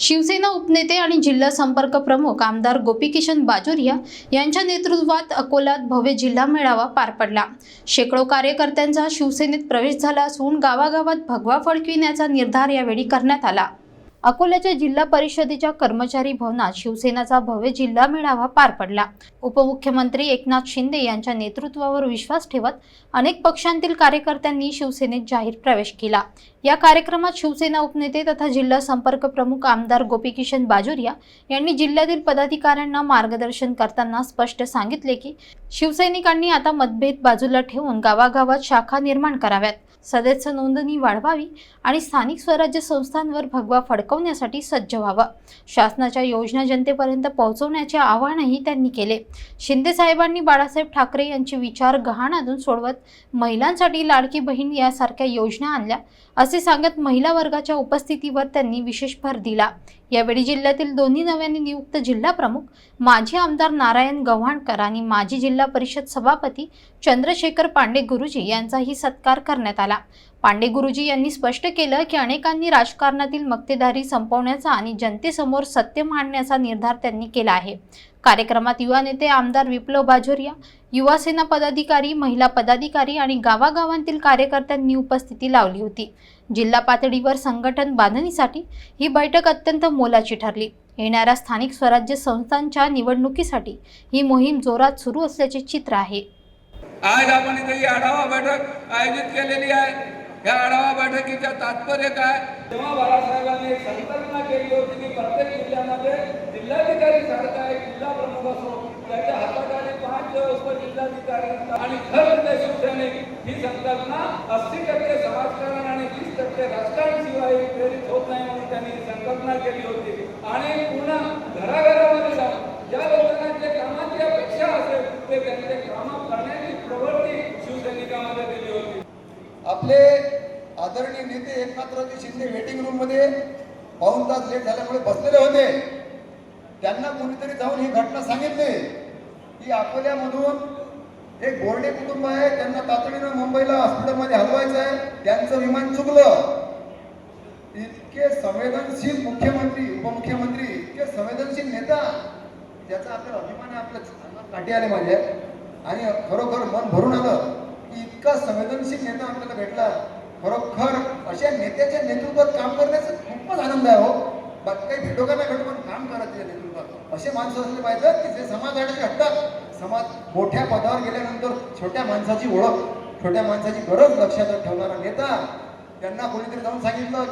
शिवसेना उपनेते आणि जिल्हा संपर्क प्रमुख आमदार गोपीकिशन बाजोरिया यांच्या नेतृत्वात अकोल्यात भव्य जिल्हा मेळावा पार पडला. शेकडो कार्यकर्त्यांचा शिवसेनेत प्रवेश झाला असून गावागावात भगवा फडकविण्याचा निर्धार यावेळी करण्यात आला. अकोल्याच्या जिल्हा परिषदेच्या कर्मचारी भवनात शिवसेनाचा भव्य जिल्हा मेळावा पार पडला. उपमुख्यमंत्री एकनाथ शिंदे यांच्या नेतृत्वावर विश्वास ठेवत अनेक पक्षांतील कार्यकर्त्यांनी शिवसेनेत जाहीर प्रवेश केला. या कार्यक्रमात शिवसेना उपनेते तथा जिल्हा संपर्क प्रमुख आमदार गोपीकिशन बाजोरिया यांनी जिल्ह्यातील पदाधिकाऱ्यांना मार्गदर्शन करताना स्पष्ट सांगितले की शिवसैनिकांनी आता मतभेद बाजूला ठेवून गावागावात शाखा निर्माण कराव्यात. सदस्य नोंदणी वाढवावी आणि स्थानिक स्वराज्य संस्थांवर भगवा अडकवण्यासाठी सज्ज व्हावं. शासनाच्या योजना जनतेपर्यंत पोहोचवण्याचे आवाहनही त्यांनी केले. शिंदे साहेबांनी बाळासाहेब ठाकरे यांचे विचार गहाणातून सोडवत महिलांसाठी लाडकी बहीण यासारख्या योजना आणल्या. असे सांगत महिला वर्गाच्या उपस्थितीवर त्यांनी विशेष भर दिला. यावेळी जिल्ह्यातील दोन्ही नव्याने नियुक्त जिल्हा प्रमुख माजी आमदार नारायण गव्हाणकर आणि माजी जिल्हा परिषद सभापती चंद्रशेखर पांडे गुरुजी यांचाही सत्कार करण्यात आला. पांडे गुरुजी यांनी स्पष्ट केलं की अनेकांनी राजकारणातील मक्तेदारी संपवण्याचा आणि जनतेसमोर सत्य मांडण्याचा निर्धार त्यांनी केला आहे. कार्यक्रमात युवा नेते आमदार विप्लव बाजोरिया युवा सेना पदाधिकारी महिला पदाधिकारी आणि गावागावांतील कार्यकर्त्यांनी उपस्थिती लावली होती. जिल्हा पातळीवर संघटन बांधणीसाठी ही बैठक अत्यंत मोलाची ठरली. येणाऱ्या स्थानिक स्वराज्य संस्थांच्या निवडणुकीसाठी ही मोहीम जोरात सुरू असल्याचे चित्र आहे. आज आपण इथे ही आढावा बैठक आयोजित केलेली आहे. या आढावा बैठकीचं तात्पर्य काय? तेव्हा बाळासाहेबांनी संकल्पना केली होती की प्रत्येक जिल्ह्यामध्ये जिल्हाधिकारी सारखा एक जिल्हा प्रमुख असो त्याच्या हाताखाली पाच जिल्हाधिकारी आणि खरं ते शिवसैनिक ही संकल्पना अस्सी टक्के समाजकारण आणि वीस टक्के राजकारण शिवाय प्रेरित होत नाही म्हणून त्यांनी संकल्पना केली होती. आणि पुन्हा घराघरामध्ये जाऊन ज्या लोकांना जे कामाची अपेक्षा असेल ते त्यांचे काम करण्याची प्रवृत्ती शिवसैनिकांमध्ये दिली होती. आपले आदरणीय नेते एकनाथरावजी शिंदे वेटिंग रूममध्ये पाऊन तास लेट झाल्यामुळे बसलेले होते. त्यांना कोणीतरी जाऊन ही घटना सांगितली. की अकोल्यामधून एक बोर्डे कुटुंब आहे त्यांना तातडीनं मुंबईला हॉस्पिटलमध्ये हलवायचं आहे त्यांचं विमान चुकलं. इतके संवेदनशील मुख्यमंत्री उपमुख्यमंत्री इतके संवेदनशील नेता त्याचा आपल्याला अभिमान आहे आपल्या काठी आले माझे. आणि खरोखर मन भरून आलं की इतका संवेदनशील नेता आपल्याला भेटला. खरोखर अशा नेत्याच्या नेतृत्वात काम करण्याचा खूपच आनंद आहे हो. बाकी काही भेटो का नाही भेटो पण काम करा त्याच्या नेतृत्वात. असे माणसं असले पाहिजेत की जे समाजासाठी घडतात समाज मोठ्या पदावर गेल्यानंतर छोट्या माणसाची ओळख छोट्या माणसाची गरज लक्षात ठेवणारा नेता त्यांना कोणीतरी जाऊन सांगितलं